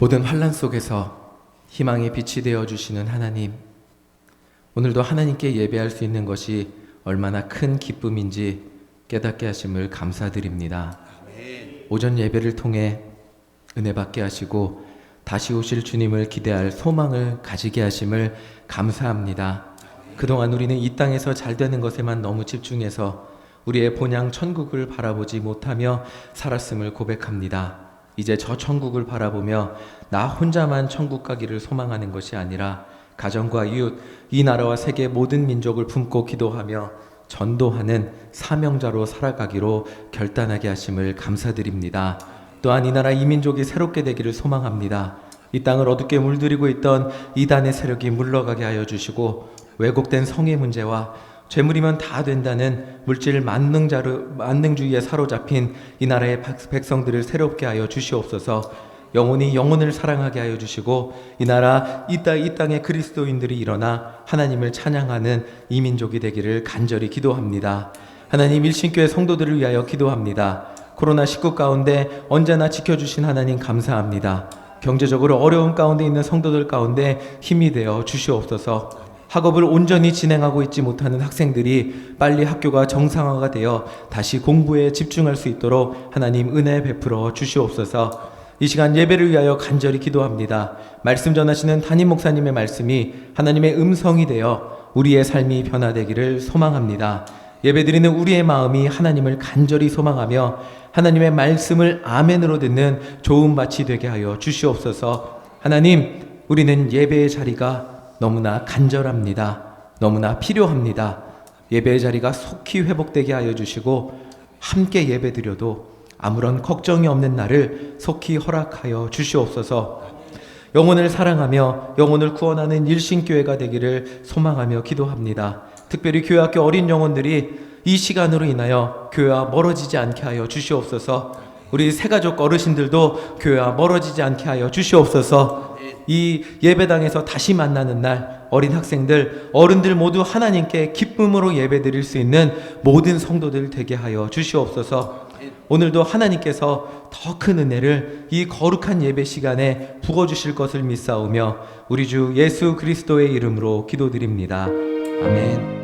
모든 환란 속에서 희망의 빛이 되어 주시는 하나님. 오늘도 하나님께 예배할 수 있는 것이 얼마나 큰 기쁨인지 깨닫게 하심을 감사드립니다. 오전 예배를 통해 은혜 받게 하시고 다시 오실 주님을 기대할 소망을 가지게 하심을 감사합니다. 그동안 우리는 이 땅에서 잘 되는 것에만 너무 집중해서 우리의 본향 천국을 바라보지 못하며 살았음을 고백합니다. 이제 저 천국을 바라보며 나 혼자만 천국 가기를 소망하는 것이 아니라 가정과 이웃, 이 나라와 세계 모든 민족을 품고 기도하며 전도하는 사명자로 살아가기로 결단하게 하심을 감사드립니다. 또한 이 나라 이 민족이 새롭게 되기를 소망합니다. 이 땅을 어둡게 물들이고 있던 이단의 세력이 물러가게 하여 주시고 왜곡된 성의 문제와 죄물이면 다 된다는 물질 만능자로 만능주의에 사로잡힌 이 나라의 백- 백성들을 새롭게 하여 주시옵소서. 영혼이 영혼을 사랑하게 하여 주시고 이 나라 이, 땅, 이 땅의 그리스도인들이 일어나 하나님을 찬양하는 이 민족이 되기를 간절히 기도합니다. 하나님 일신교회 성도들을 위하여 기도합니다. 코로나19 가운데 언제나 지켜주신 하나님 감사합니다. 경제적으로 어려움 가운데 있는 성도들 가운데 힘이 되어 주시옵소서. 학업을 온전히 진행하고 있지 못하는 학생들이 빨리 학교가 정상화가 되어 다시 공부에 집중할 수 있도록 하나님 은혜 베풀어 주시옵소서. 이 시간 예배를 위하여 간절히 기도합니다. 말씀 전하시는 담임 목사님의 말씀이 하나님의 음성이 되어 우리의 삶이 변화되기를 소망합니다. 예배드리는 우리의 마음이 하나님을 간절히 소망하며 하나님의 말씀을 아멘으로 듣는 좋은 밭이 되게 하여 주시옵소서. 하나님, 우리는 예배의 자리가 너무나 간절합니다. 너무나 필요합니다. 예배의 자리가 속히 회복되게 하여 주시고 함께 예배드려도 아무런 걱정이 없는 날을 속히 허락하여 주시옵소서. 영혼을 사랑하며 영혼을 구원하는 일신교회가 되기를 소망하며 기도합니다. 특별히 교회 학교 어린 영혼들이 이 시간으로 인하여 교회와 멀어지지 않게 하여 주시옵소서. 우리 새가족 어르신들도 교회와 멀어지지 않게 하여 주시옵소서. 이 예배당에서 다시 만나는 날 어린 학생들, 어른들 모두 하나님께 기쁨으로 예배 드릴 수 있는 모든 성도들 되게 하여 주시옵소서. 오늘도 하나님께서 더 큰 은혜를 이 거룩한 예배 시간에 부어 주실 것을 믿사오며 우리 주 예수 그리스도의 이름으로 기도드립니다. 아멘.